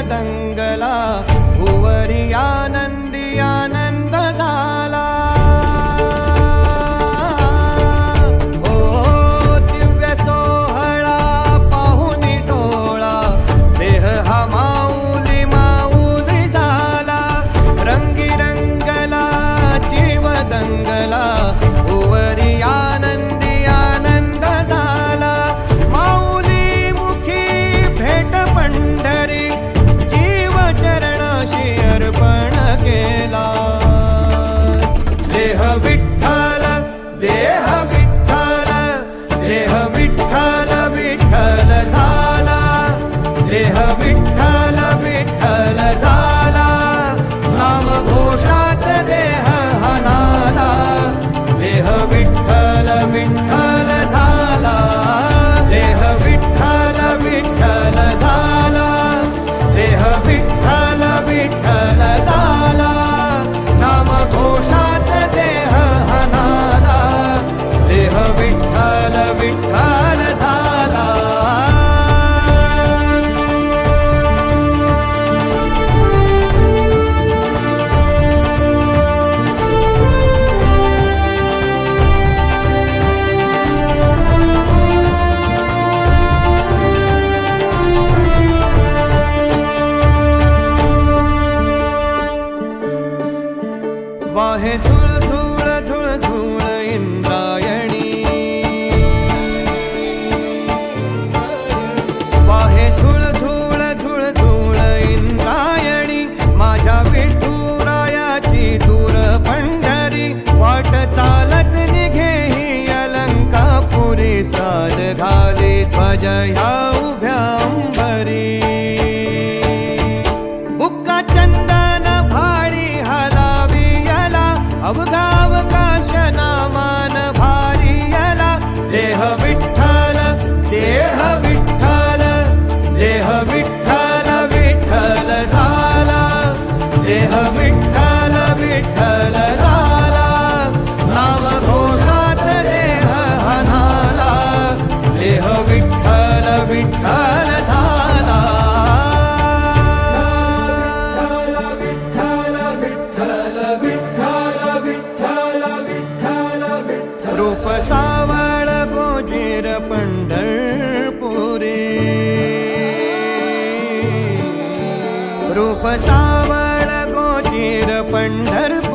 kadang ದೇಹ ವಿಠ হে देह विठ्ठल विठ्ठल झाला. नाम घोषात देह हनाला. देह विठ्ठल विठ्ठल झाला. विठ्ठल विठ्ठल विठ्ठल विठ्ठल विठ्ठल विठ्ठल रूप सावळ गोजेर पंढरपुरी. रूप सावळ पंढरपूर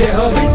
Yeah.